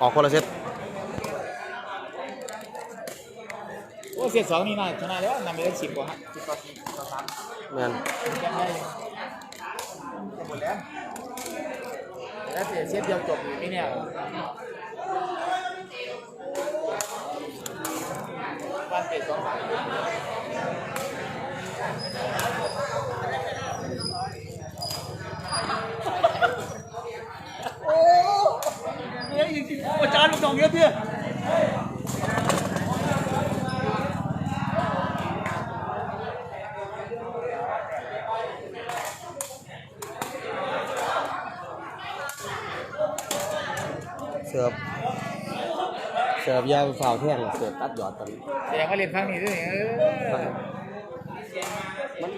ออกคนละเซตโอ้เสียสองนี่น่าชนะแล้วนำไปได้สิบกว่าฮะสิบกว่าสิบกว่าสามแม่นยังได้จะหมดแล้วแต่ถ้าเสียเซตเดียวจบอยู่นี่เนี่ยบ้านเตะสองสาม อาจารย์ลูกน้องเยอะเพื่อเสิร์ฟเสิร์ฟยาวฝ่าวแท่งเสิร์ฟตัดยอดกันแสดงว่าเรียนครั้งนี้ด้วยเออมัน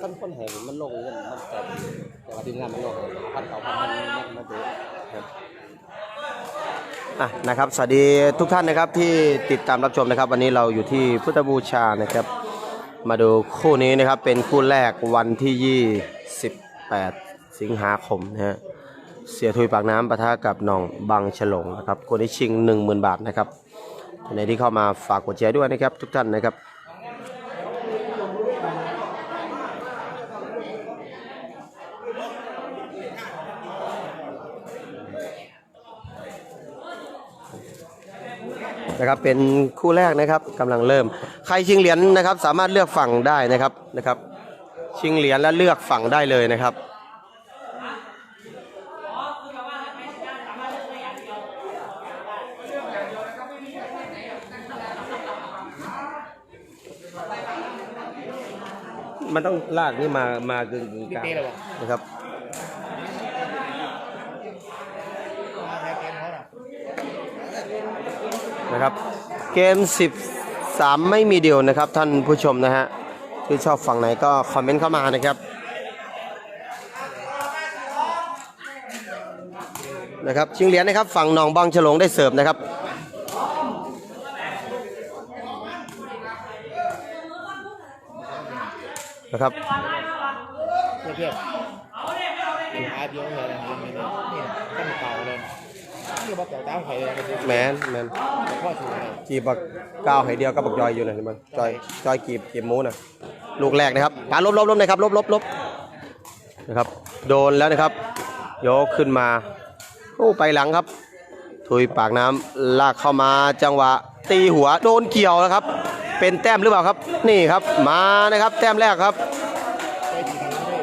ขั้นคนแห่งมันลงเงินมันแต่แต่ว่าทีมงานมันลงพันเก่าพันมันมันมันเดือครับ อะนะครับสวัสดีทุกท่านนะครับที่ติดตามรับชมนะครับ วันนี้เราอยู่ที่พุทธบูชานะครับ มาดูคู่นี้นะครับเป็นคู่แรกวันที่ 28 สิงหาคมนะฮะเสียทุยปากน้ำปะทะกับหน่องบางฉลงนะครับคนที่ชิง 10,000 บาทนะครับในที่เข้ามาฝากกดแชร์ด้วยนะครับทุกท่านนะครับ นะครับเป็นคู่แรกนะครับกำลังเริ่ม ใครชิงเหรียญนะครับ สามารถเลือกฝั่งได้นะครับนะครับ ชิงเหรียญและเลือกฝั่งได้เลยนะครับ มันต้องลากนี่มามากึ่งกึ่งกลางนี่เตะเลยบอกนะครับ แพ้เกมเขาน่ะ นะครับ เกม 13 ไม่มีเดียวนะครับ ท่านผู้ชมนะฮะที่ชอบฝั่งไหนก็คอมเมนต์เข้ามานะครับนะครับชิงเหรียญนะครับฝั่งหนองบางฉลงได้เสิร์ฟนะครับนะครับเพื่อนเพื่อนอาเดียวเลยนะนี่นะนี่นะตั้งเก่าเลย นี่บอกเก่าตามไข่เลยแมนแมนพ่อชูเลยจีบบักก้าวไหเดียวกับบักจอยอยู่นะเห็นไหมจอยจอยกีบกีบหมูนะลูกแรกนะครับการลบลบลบนะครับลบลบลบนะครับ โดนแล้วนะครับยกขึ้นมาโอ้ไปหลังครับ ถุยปากน้ำลากเข้ามาจังหวะ ตีหัวโดนเกี่ยวนะครับ เป็นแต้มหรือเปล่าครับ นี่ครับมานะครับ แต้มแรกครับ ไปทีนี้เลย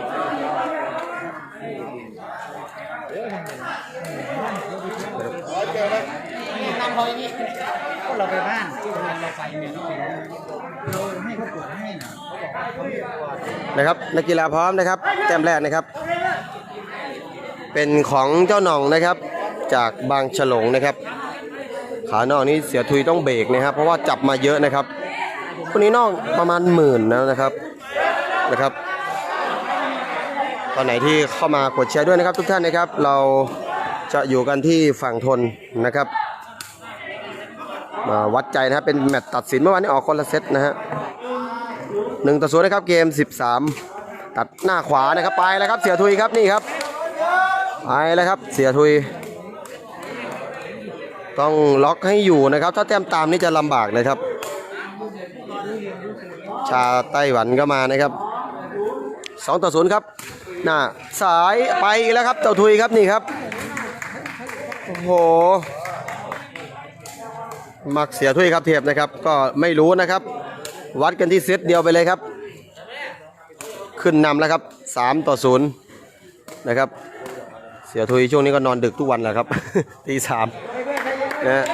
เดี๋ยวทำไงเจอแล้วนี่นำเขาอย่างนี้ก็เราไปบ้านที่ทำเราไปเนี่ยเราให้เขาตรวจให้ นะครับนักกีฬาพร้อมนะครับ แต้มแรกนะครับ เป็นของเจ้าหน่องนะครับ จากบางฉลงนะครับ ขานอกนี้เสียทุยต้องเบรกนะครับ เพราะว่าจับมาเยอะนะครับคนนี้นอกประมาณหมื่นแล้วนะครับนะครับ ตอนไหนที่เข้ามากดแชร์ด้วยนะครับ ทุกท่านนะครับ เราจะอยู่กันที่ฝั่งทนนะครับมาวัดใจนะครับเป็นแมตช์ตัดสินเมื่อวานนี้ออกคนละเซตนะฮะ หนึ่งต่อศูนย์นะครับเกม 13 ตัดหน้าขวานะครับไปแล้วครับเสียทุยครับนี่ครับไปแล้วครับเสียทุย ต้องล็อกให้อยู่นะครับ ถ้าแต้มตามนี่จะลำบากเลยครับ ชาไต้หวันก็มานะครับ2ต่อ0ครับหน้าสายไปแล้วครับเจ้าทุยครับนี่ครับโอ้โหมักเสียทุยครับเทียบนะครับ ก็ไม่รู้นะครับ วัดกันที่เซตเดียวไปเลยครับ ขึ้นนำแล้วครับ3ต่อ0นะครับ เสียทุยช่วงนี้ก็นอนดึกทุกวันแหละครับ ตีสามนะฮะ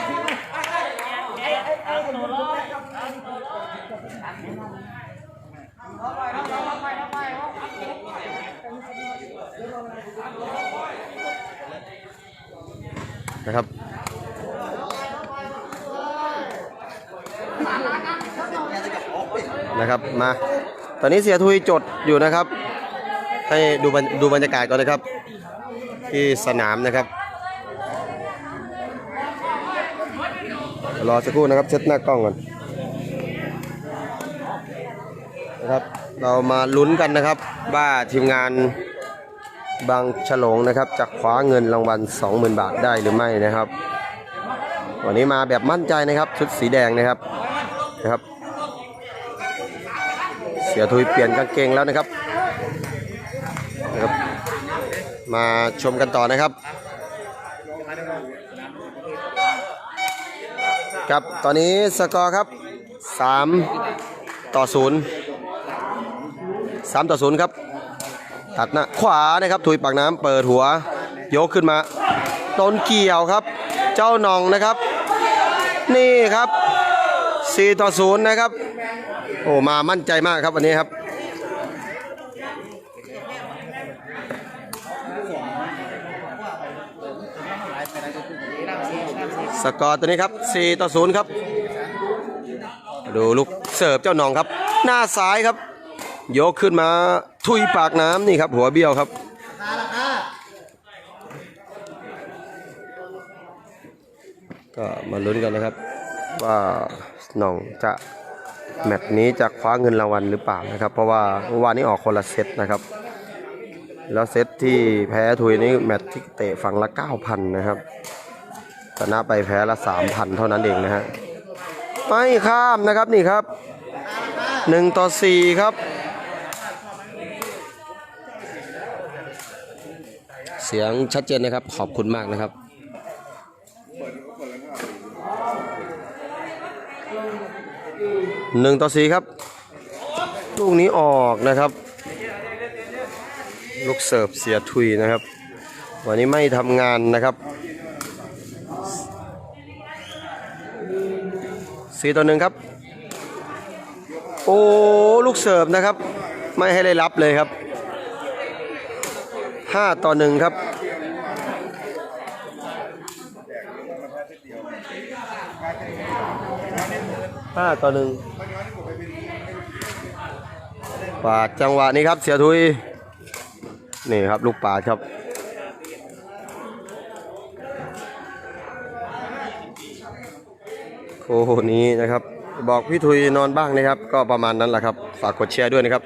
นะครับ นะครับมา ตอนนี้เสียทุยจดอยู่นะครับ ให้ดูบรรดูบรรยากาศก่อนนะครับ ที่สนามนะครับ รอสักครู่นะครับเช็ดหน้ากล้องก่อนนะครับเรามาลุ้นกันนะครับว่าทีมงานบางฉลงนะครับจะคว้าเงินรางวัล 20,000 บาทได้หรือไม่นะครับ วันนี้มาแบบมั่นใจนะครับชุดสีแดงนะครับนะครับ สียทุยเปลี่ยนกางเกงแล้วนะครับนะครับ มาชมกันต่อนะครับ ครับ ตอนนี้สกอร์ครับ 3 ต่อ 0 3 ต่อ 0 ครับ ตัดหน้าขวานะครับถุยปากน้ำเปิดหัว ยกขึ้นมาต้นเกี่ยวครับ เจ้าหนองนะครับ นี่ครับ 4 ต่อ 0 นะครับ โอ้มามั่นใจมากครับวันนี้ครับสกอร์ตัวนี้ครับ 4 ต่อ 0 ครับ ดูลูกเสิร์ฟเจ้าหนองครับ หน้าซ้ายครับ ยกขึ้นมาทุยปากน้ำนี่ครับ หัวเบี้ยวครับ ก็มาลุ้นกันนะครับ ว่าหน่องจะ แมตช์นี้จะคว้าเงินรางวัลหรือเปล่านะครับ เพราะว่าเมื่อวานนี้ออกคนละเซตนะครับ แล้วเซตที่แพ้ทุยนี้แมตช์ที่เตะฝั่งละ 9,000 นะครับชนะไปแพ้ละ 3,000 เท่านั้นเองนะฮะไม่ข้ามนะครับนี่ครับ 1 ต่อ 4 ครับ เสียงชัดเจนนะครับขอบคุณมากนะครับ หนึ่งต่อสี่ครับลูกนี้ออกนะครับ ลูกเสิร์ฟเสียทุยนะครับ วันนี้ไม่ทำงานนะครับสี่ต่อหนึ่งครับ โอ้ลูกเสิร์ฟนะครับ ไม่ให้ได้รับเลยครับห้าต่อหนึ่งครับ ห้าต่อหนึ่งปาดจังหวะนี้ครับเสียทุย นี่ครับลูกปาดครับโอ้โหนี้นะครับ บอกพี่ทุยนอนบ้างนะครับ ก็ประมาณนั้นแหละครับ ฝากกดแชร์ด้วยนะครับ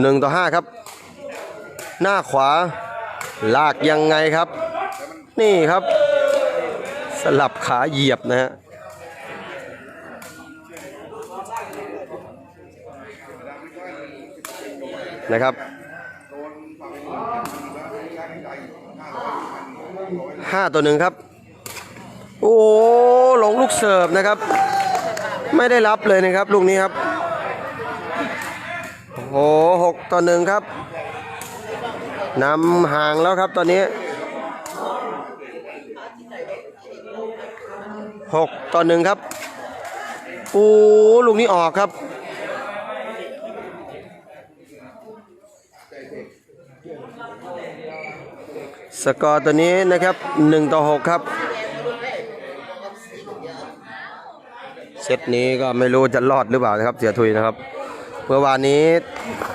หนึ่งต่อห้าครับ หน้าขวาลากยังไงครับ นี่ครับ ลับขาเหยียบนะฮะนะครับห้าตัวหนึ่งครับ โอ้โหหลงลูกเสิร์ฟนะครับ ไม่ได้รับเลยนะครับ ลูกนี้ครับ โอ้โหหกต่อหนึ่งครับนำห่างแล้วครับตอนนี้ หกต่อหนึ่งครับโอ้ลูกนี้ออกครับ สกอร์ตัวนี้นะครับหนึ่งต่อหกครับเซตนี้ก็ไม่รู้จะรอดหรือเปล่านะครับ เสียทุยนะครับเมื่อวานนี้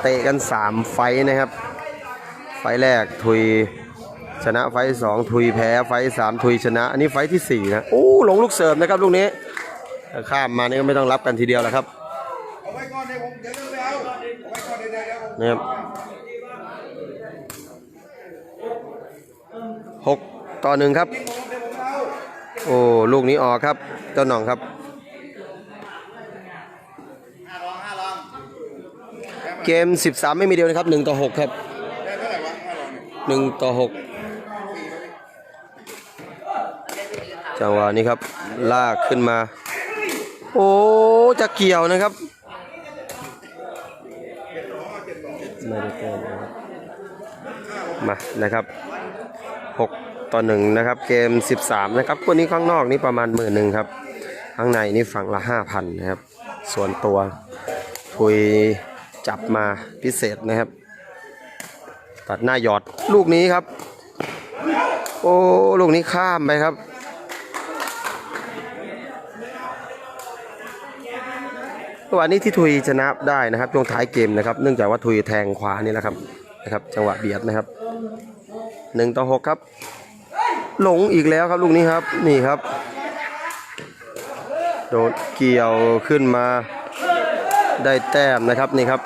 เตะกันสามไฟนะครับ ไฟแรกทุย ชนะไฟสองทุยแพ้ไฟสามทุยชนะ อันนี้ไฟที่สี่นะโอ้หลงลูกเสิร์ฟนะครับลูกนี้ข้ามมานี่ก็ไม่ต้องรับกันทีเดียวแล้วครับนะครับหกต่อหนึ่งครับ โอ้ลูกนี้ออกครับ เจ้าหน่องครับห้าลองห้าลองเกม 13 ไม่มีเดียวนะครับ 1 ต่อ 6 ครับหนี่ย1ต่อ 6 จังหวะนี้ครับ ลากขึ้นมา โอ้จะเกี่ยวนะครับไม่ได้แก้นะครับมานะครับ6ต่อ1นะครับ เกม 13 นะครับคนนี้ข้างนอกนี่ประมาณหมื่นหนึ่งครับ ข้างในนี่ฝั่งละ 5,000 นะครับ ส่วนตัวคุยจับมาพิเศษนะครับ ตัดหน้าหยอดลูกนี้ครับ โอ้ ลูกนี้ข้ามไปครับ วันนี้ที่ทุยชนะได้นะครับช่วงท้ายเกมนะครับ เนื่องจากว่าทุยแทงขวานี่แหละครับนะครับ จังหวะเบียดนะครับหนึ่งต่อหกครับ หลงอีกแล้วครับลูกนี้ครับนี่ครับ โดนเกี่ยวขึ้นมาได้แต้มนะครับนี่ครับ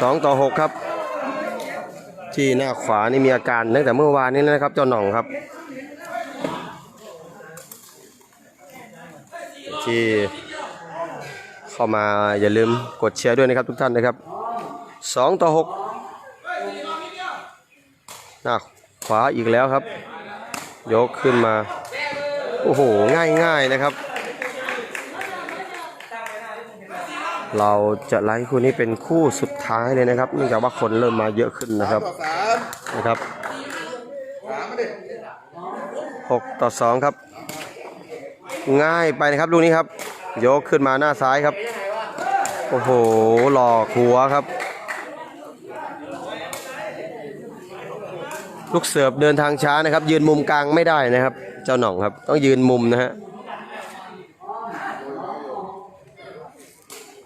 สองต่อหกครับที่หน้าขวานี่มีอาการตั้งแต่เมื่อวานนี้แล้วนะครับเจ้าหน่องครับ ที่ เข้ามาอย่าลืมกดแชร์ด้วยนะครับทุกท่านนะครับสองต่อหกหน้าขวาอีกแล้วครับ ยกขึ้นมา โอ้โห ง่ายๆนะครับ เราจะไลฟ์คู่นี้เป็นคู่สุดท้ายเลยนะครับเนื่องจากว่าคนเริ่มมาเยอะขึ้นนะครับนะครับหกต่อสองครับ ง่ายไปนะครับลูกนี้ครับ ยกขึ้นมาหน้าซ้ายครับ โอ้โห หลอกหัวครับ ลูกเสิร์ฟเดินทางช้านะครับ ยืนมุมกลางไม่ได้นะครับ เจ้าหน่องครับ ต้องยืนมุมนะฮะ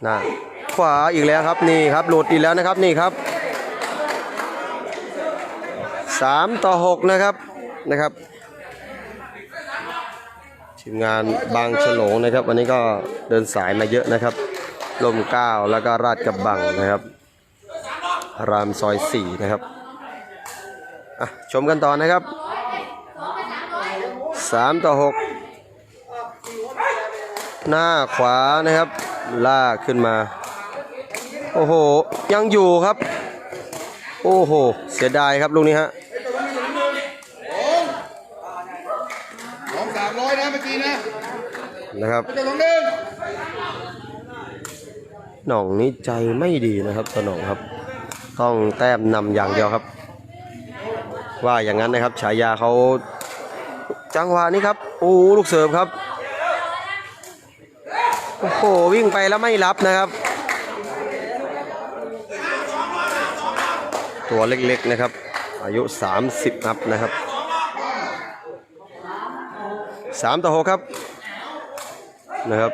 หน้าขวาอีกแล้วครับนี่ครับหลุดอีกแล้วนะครับนี่ครับสามต่อหกนะครับนะครับทีมงานบางฉลงนะครับ วันนี้ก็เดินสายมาเยอะนะครับ ลมเกล้าแล้วก็ราดกระบังนะครับ รามซอยสี่นะครับอะชมกันต่อนะครับสามต่อหกหน้าขวานะครับ ลากขึ้นมา โอ้โห ยังอยู่ครับ โอ้โห เสียดายครับลูกนี้ฮะสองสามร้อยนะเมื่อกี้นะนะครับไม่ต้องลง หน่องนี้ใจไม่ดีนะครับตัวหน่องครับ ต้องแต้มนำอย่างเดียวครับ ว่าอย่างนั้นนะครับฉายาเขาจังหวะนี้ครับโอ้ลูกเสิร์ฟครับโอ้โหวิ่งไปแล้วไม่รับนะครับ ตัวเล็กๆนะครับ อายุ 30ครับนะครับ3ต่อ6ครับนะครับ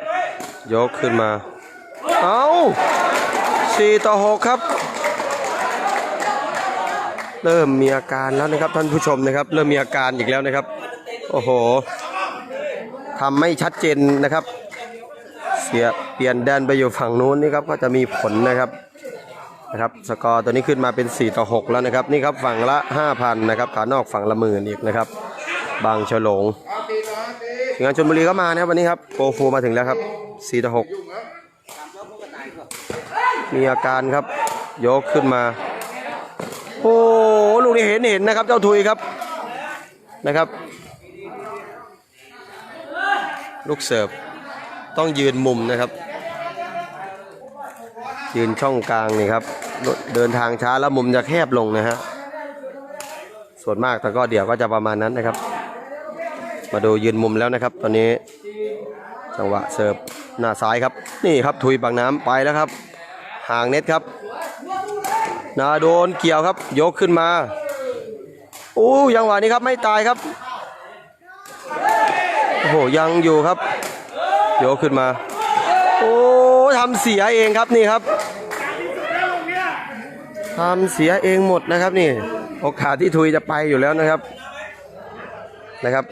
ยกขึ้นมา เอาสี่ต่อหกครับ เริ่มมีอาการแล้วนะครับท่านผู้ชมนะครับ เริ่มมีอาการอีกแล้วนะครับ โอ้โหทำไม่ชัดเจนนะครับ เสียเปลี่ยนแดนไปอยู่ฝั่งนู้นนี่ครับก็จะมีผลนะครับนะครับสกอร์ตัวนี้ขึ้นมาเป็น 4 ต่อ 6 แล้วนะครับ นี่ครับฝั่งละ 5,000 นะครับขานอกฝั่งละหมื่นอีกนะครับ บางฉลงเอาตีต่อตีงานชลบุรีก็มานะครับวันนี้ครับโกฟูมาถึงแล้วครับ 4 ต่อ 6 มีอาการครับ ยกขึ้นมา โอ้ลูกนี้เห็นเห็นนะครับ เจ้าทุยครับนะครับ ลูกเสิร์ฟต้องยืนมุมนะครับ ยืนช่องกลางนี่ครับ เดินทางช้าแล้วมุมจะแคบลงนะฮะส่วนมากแต่ก็เดี๋ยวก็จะประมาณนั้นนะครับ มาดูยืนมุมแล้วนะครับ ตอนนี้จังหวะเสิร์ฟหน้าซ้ายครับ นี่ครับทุยปากน้ำไปแล้วครับ ห่างเน็ตครับนาโดนเกี่ยวครับ ยกขึ้นมาอู้ยังหวะนี้ครับไม่ตายครับโอ้โหยังอยู่ครับ ยกขึ้นมา โอ้ทำเสียเองครับนี่ครับทำเสียเองหมดนะครับนี่ โอกาสที่ทุยจะไปอยู่แล้วนะครับนะครับ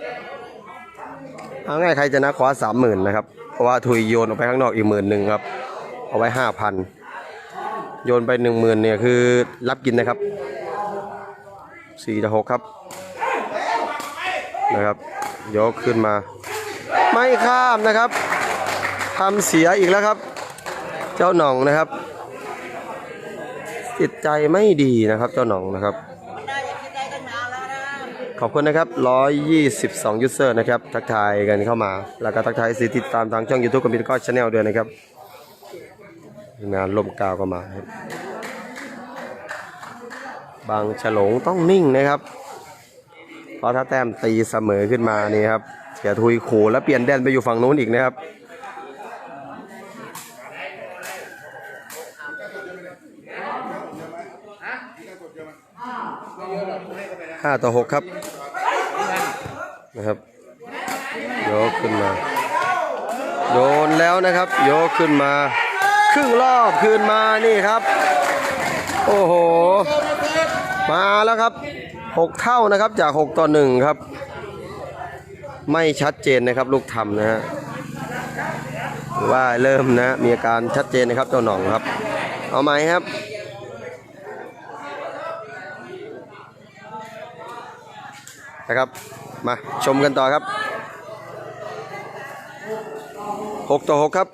เอาง่ายใครจะนะขวาสามหมื่นนะครับเพราะว่าทุยโยนออกไปข้างนอกอีกหมื่นหนึ่งครับ เอาไว้ห้าพัน โยนไปหนึ่งหมื่นเนี่ยคือรับกินนะครับสี่ต่อหกครับนะครับยกขึ้นมา ไม่ข้ามนะครับทำเสียอีกแล้วครับ เจ้าหน่องนะครับ จิตใจไม่ดีนะครับเจ้าหน่องนะครับ ขอบคุณนะครับ 122 ยูเซอร์นะครับ ทักทายกันเข้ามา แล้วก็ทักทายสิติดตามทางช่อง YouTube คอมพิวเตรก็ชาแนลด้วยนะครับ งานลมกาวก็มาครับบางฉลงต้องนิ่งนะครับ เพราะถ้าแต้มตีเสมอขึ้นมานี่ครับเสียทุยขู่แล้วเปลี่ยนแดนไปอยู่ฝั่งนู้นอีกนะครับ ห้าต่อหกครับ นะครับ ยกขึ้นมาโยนแล้วนะครับ ยกขึ้นมา ครึ่งรอบคืนมานี่ครับ โอ้โห มาแล้วครับหกเท่านะครับจากหกต่อหนึ่งครับ ไม่ชัดเจนนะครับ ลูกทำนะฮะว่าเริ่มนะ มีอาการชัดเจนนะครับเจ้าหน่องครับ เอาไหมครับนะครับ มาชมกันต่อครับหกต่อหกครับ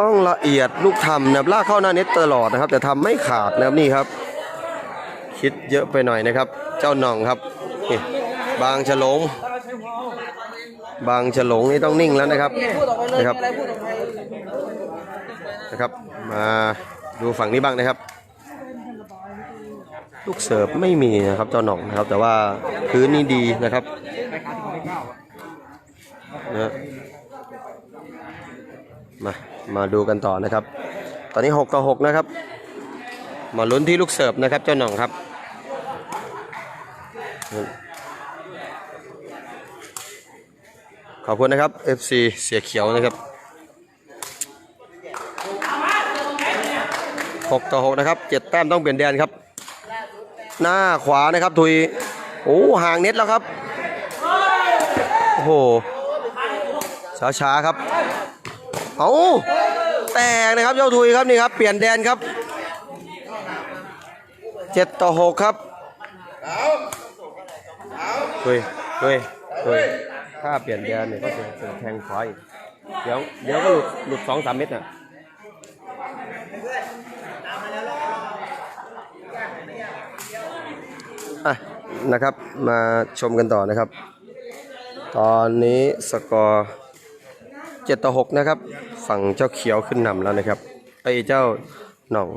ต้องละเอียดลูกทำนะครับลากเข้าหน้าเน็ตตลอดนะครับ แต่ทำไม่ขาดนะครับนี่ครับ คิดเยอะไปหน่อยนะครับ เจ้าหน่องครับบางฉลง บางฉลงนี่ต้องนิ่งแล้วนะครับนะครับนะครับมาดูฝั่งนี้บ้างนะครับ ลูกเสิร์ฟไม่มีนะครับเจ้าหน่องนะครับ แต่ว่าพื้นนี่ดีนะครับนะมา มาดูกันต่อนะครับ ตอนนี้ 6 ต่อ 6 นะครับ มาลุ้นที่ลูกเสิร์ฟนะครับ เจ้าหน่องครับขอบคุณนะครับ FC เสียเขียวนะครับ 6 ต่อ 6 นะครับ 7 แต้มต้องเปลี่ยนแดนครับ หน้าขวานะครับทุย โอ้ห่างเน็ตแล้วครับ โอ้โหช้าๆครับ เอาแตกนะครับเจ้าทุยครับนี่ครับ เปลี่ยนแดนครับ7ต่อ6ครับทุยทุยทุยถ้าเปลี่ยนแดนเนี่ยก็จะจะแทงขวาอีกเดี๋ยวเดี๋ยวก็หลุดหลุดสองสามเมตรน่ะอะนะครับมาชมกันต่อนะครับ ตอนนี้สกอร์7ต่อ6นะครับ ฝั่งเจ้าเขียวขึ้นนำแล้วนะครับไอ้เจ้าหน่อง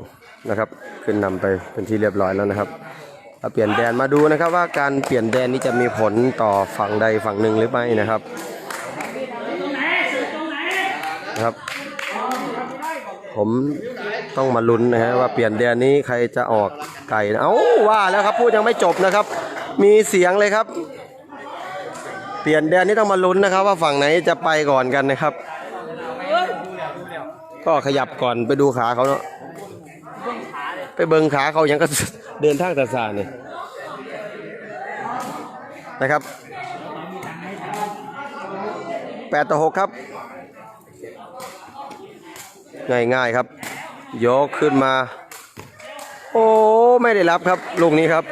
นะครับ ขึ้นนำไปเป็นที่เรียบร้อยแล้วนะครับเราเปลี่ยนแดนมาดูนะครับว่าการเปลี่ยนแดนนี้จะมีผลต่อฝั่งใดฝั่งหนึ่งหรือไม่นะครับนะครับผมต้องมาลุ้นนะฮะว่าเปลี่ยนแดนนี้ใครจะออกไก่นะเอ้าว่าแล้วครับพูดยังไม่จบนะครับ มีเสียงเลยครับ เปลี่ยนแดนนี้ต้องมาลุ้นนะครับ ว่าฝั่งไหนจะไปก่อนกันนะครับ ก็ขยับก่อนไปดูขาเขาเนาะไปเบิงขาเขายังก็เดินทางตาสานเนี่ยนะครับแปดต่อหกครับ ง่ายๆครับ ยกขึ้นมา โอ้ไม่ได้รับครับลูกนี้ครับ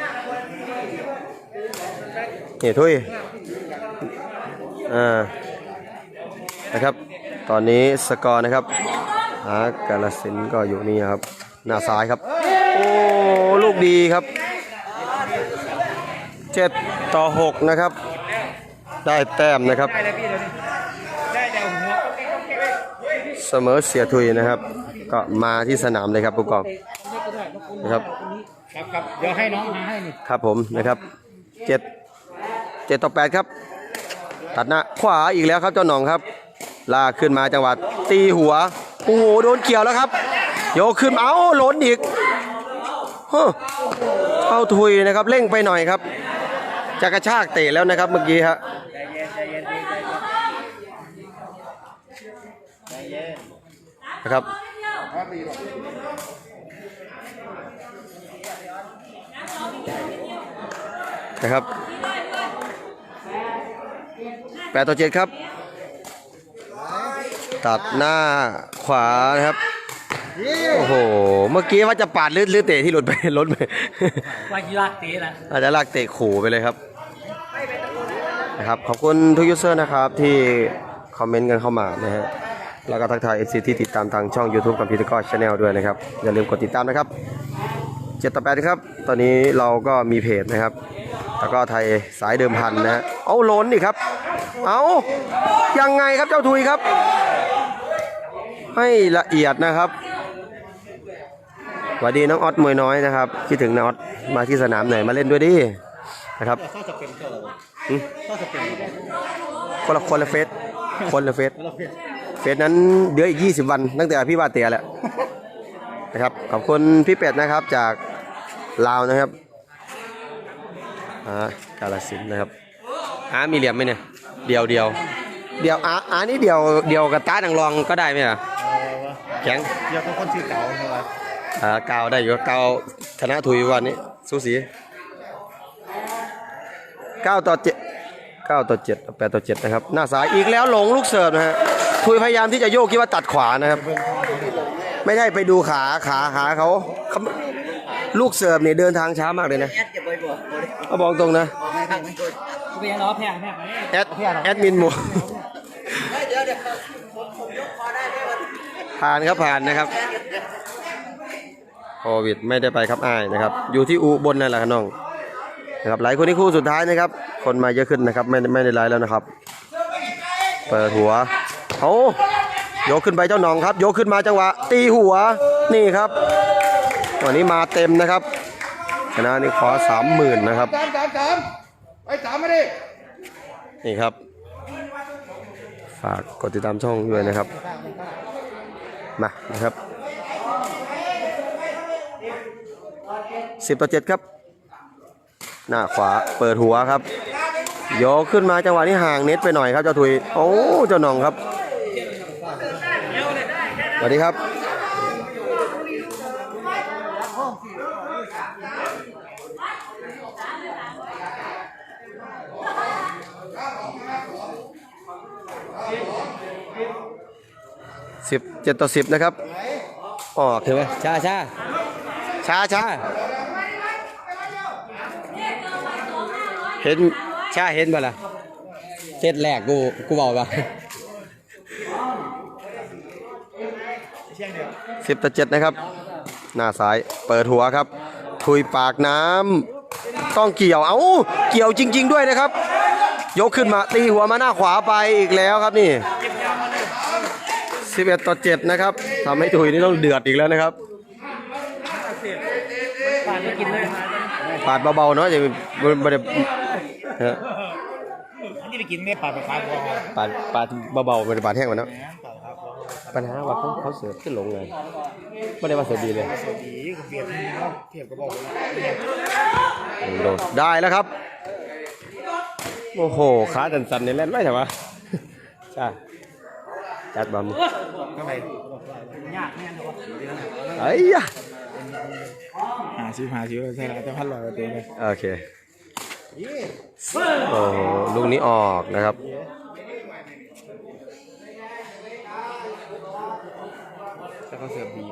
นี่ทุยอ่านะครับ ตอนนี้สกอร์นะครับ หากาลสินธุ์ก็อยู่นี่ครับ หน้าซ้ายครับ โอ้ลูกดีครับเจ็ดต่อหกนะครับ ได้แต้มนะครับ เสมอเสียทุยนะครับ ก็มาที่สนามเลยครับผู้กองนะครับ ครับครับเดี๋ยวให้น้องมาให้นี่ครับผมนะครับเจ็ดเจ็ดต่อแปดครับ ตัดหน้าขวาอีกแล้วครับเจ้าหน่องครับ ลากขึ้นมาจังหวัดตีหัว โอ้โหโดนเกี่ยวแล้วครับ โยกขึ้นเอาล้นอีกเอ้าทุยนะครับเร่งไปหน่อยครับจะกระชากเตะแล้วนะครับเมื่อกี้ฮะนะครับนะครับแปดต่อเจ็ดครับ ตัดหน้าขวานะครับ โอ้โห เมื่อกี้ว่าจะปาดหรือหรือเตะที่หลุดไปหล้นไปว่ากีฬาตีนะอาจจะลากเตะขู่ไปเลยครับนะครับขอบคุณทุกยูเซอร์นะครับที่คอมเมนต์กันเข้ามานะฮะแล้วก็ทักทาย FC ที่ติดตามทางช่อง YouTube กับพีทกอชาแนลด้วยนะครับ อย่าลืมกดติดตามนะครับ7ต่อ8ครับ ตอนนี้เราก็มีเพจนะครับ แล้วก็ไทยสายเดิมพันนะฮะเอาล้นนี่ครับ เอายังไงครับเจ้าทุยครับ ให้ละเอียดนะครับสวัสดีน้องออสมวยน้อยนะครับคิดถึงน้องออสมาที่สนามไหนอยมาเล่นด้วยดินะครับถ้าจะเป็นก็อืมถ้าจะเป็นคนละคนละเฟสคนละเฟสเฟสนั้นเดืออีก 20 วัน ตั้งแต่พี่บาเตียแหละนะครับขอบคุณพี่เป็ดนะครับจากลาวนะครับอ่ากาลสินนะครับอามีเหลี่ยมไหมเนี่ยเดียวเดียวเดียวอาอานี่เดียวเดียวกับตาดังรองก็ได้ไหมอะ แข็งเดี๋ยวต้องคนชื่อเก่าใช่ไหมอ่ากาวได้อยู่กาวธนาถุยวันนี้สูสีเก้าต่อเจ็ดเก้าต่อเจ็ดแปดต่อเจ็ดนะครับ หน้าซ้ายอีกแล้วหลงลูกเสิร์ฟนะฮะถุยพยายามที่จะโยกคิดว่าตัดขวานะครับ ไม่ได้ไปดูขาขาขาเขาเขาลูกเสิร์ฟเนี่ยเดินทางช้ามากเลยนะแอดจะไปบอกเอาบอกตรงนะกูไปยังล้อแพงแพงแอดแอดมินหมู ผ่านครับผ่านนะครับโควิดไม่ได้ไปครับอ้ายนะครับ อยู่ที่อุบลนั่นแหละครับน้องนะครับหลายคนที่คู่สุดท้ายนะครับ คนมาเยอะขึ้นนะครับ ไม่ไม่ได้ไลฟ์แล้วนะครับ เปิดหัวเอายกขึ้นไปเจ้าหนองครับยกขึ้นมาจังหวะ ตีหัวนี่ครับ วันนี้มาเต็มนะครับคณะนี้ขอสามหมื่นนะครับสามสามสามไปสามมาดินี่ครับ ฝากกดติดตามช่องด้วยนะครับ มานะครับสิบต่อเจ็ดครับ หน้าขวาเปิดหัวครับโยกขึ้นมาจังหวะนี้ห่างเน็ตไปหน่อยครับเจ้าทุย โอ้เจ้าหน่องครับสวัสดีครับ สิบเจ็ดต่อสิบนะครับออกถือไหมช้าช้าช้าช้าเห็นช้าเห็นบ่ล่ะเซตแรกกูกูบอกว่าสิบต่อเจ็ดนะครับ หน้าซ้ายเปิดหัวครับ ทุยปากน้ำต้องเกี่ยวเอ้าเกี่ยวจริง ๆ ด้วยนะครับ ยกขึ้นมาตีหัวมาหน้าขวาไปอีกแล้วครับนี่ 11 ต่อ 7 นะครับทำให้ถุยนี่ต้องเดือดอีกแล้วนะครับปานไม่กินเลยปาดเบาๆเนาะอย่าไม่ได้ฮะอันนี้ไปกินไม่ปาดไปฟ้าบัวปาดปาดเบาๆไม่ได้ปาดแห้งมันเนาะปัญหาว่าเขาเขาเสิร์ฟขึ้นลงไงไม่ได้ว่าเสิร์ฟดีเลยดีก็เปลี่ยนเทียบกับบอกโดดได้แล้วครับ โอ้โหขาสั่นๆในเล่นไม่ใช่ปะใช่ จัดบอมทำไมยากแน่นอนไอ้ยะหาชิวหาชิวใช่แล้วจะพันลอยเต็มเลยโอเคโอ้โหลูกนี้ออกนะครับแต่เขาเสิร์ฟดี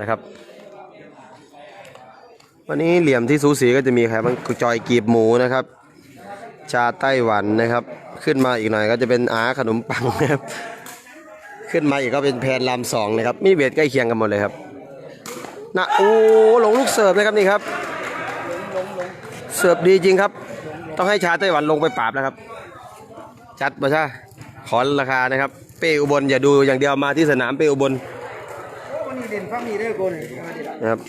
นะครับ วันนี้เหลี่ยมที่สูสีก็จะมีใครบ้างคุณจอยกีบหมูนะครับ ชาไต้หวันนะครับ ขึ้นมาอีกหน่อยก็จะเป็นอาขนมปังนะครับ ขึ้นมาอีกก็เป็นแพนลำสองนะครับ มีเวทใกล้เคียงกันหมดเลยครับนะโอ้หลงลูกเสิร์ฟนะครับนี่ครับเสิร์ฟดีจริงครับ ต้องให้ชาไต้หวันลงไปปราบแล้วครับ ชัดมาใช่ขอราคานะครับ เป้อุบลอย่าดูอย่างเดียวมาที่สนามเป้อุบลโอ้มันนี่เด่นฟังนี่เด้กูนี่นะครับ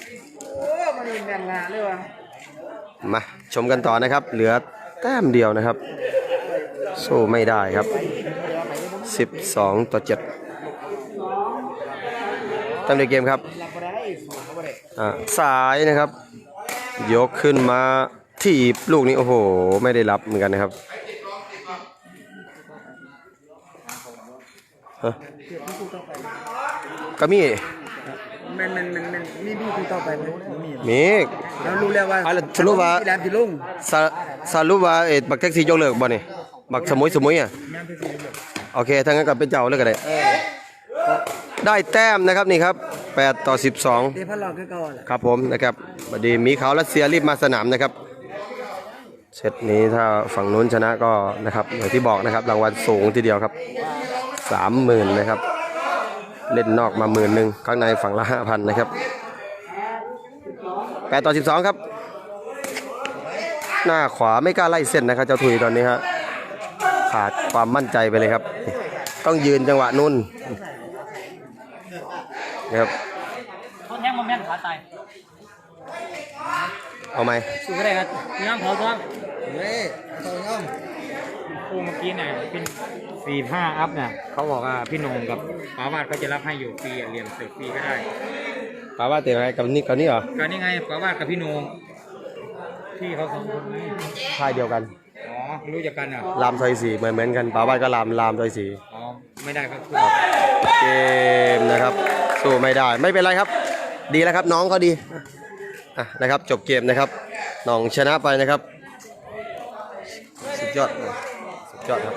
โอ้มันนี่แม่นงานเลยวะมาชมกันต่อนะครับ เหลือแต้มเดียวนะครับ สู้ไม่ได้ครับ 12 ต่อ 7 ตามในเกมครับรับบ่ได้เขาบ่ได้อ่าสายนะครับ ยกขึ้นมาถีบลูกนี้ โอ้โห ไม่ได้รับเหมือนกันนะครับฮะก็มีมันมันมันมันมีพี่คือต่อไปไหมมีมีเรารู้แล้วว่าอะแล้วสรุปว่าที่แหลมที่ลุงสาสรุปว่าเอ็ดบักแท็กซี่ยกเลิกบ่นี่บักสมุยสมุยอะแม่นที่สุดเลยโอเคถ้างั้นก็เป็นเจ้าเลยก็ได้ ได้แต้มนะครับนี่ครับ 8 ต่อเดี๋ยวพันหลอกก็ก่อนแหละ12ครับผมนะครับบัดดีมีเขาวรัสเซียรีบมาสนามนะครับเซตนี้ถ้าฝั่งนู้นชนะก็นะครับอย่างที่บอกนะครับรางวัลสูงทีเดียวครับ30,000นะครับ เล่นนอกมาหมื่นหนึ่งข้างในฝั่งละ5,000นะครับ8ต่อ12ครับ หน้าขวาไม่กล้าไล่เส้นนะครับเจ้าถุยตอนนี้ฮะขาดความมั่นใจไปเลยครับ ต้องยืนจังหวะนุ่น นะครับเขาแทงมาแม่นขาตายเอาไหมสู้ก็ได้ครับย่างเขาซ้อมเฮ้ยเขาย่อมคู่เมื่อกี้เนี่ยเป็นสี่ห้าอัพเนี่ยเขาบอกว่าพี่นงกับปาวาดเขาจะรับให้อยู่ฟรีอะเรียนเสิร์ฟฟรีก็ได้ปาว่าเตะอะไรกับนี่กับนี่เหรอก็นี่ไงปาวาดกับพี่นงพี่เขาสองคนไงค่ายเดียวกันอ๋อรู้จักกันเหรอะรามซอยสี่เหมือนเหมือนกันปาว่าก็รามรามซอยสี่อ๋อไม่ได้ก็คือเกมนะครับ สู้ไม่ได้ไม่เป็นไรครับ ดีแล้วครับน้องเขาดีอะนะครับจบเกมนะครับน้องชนะไปนะครับ สุดยอดสุดยอดครับ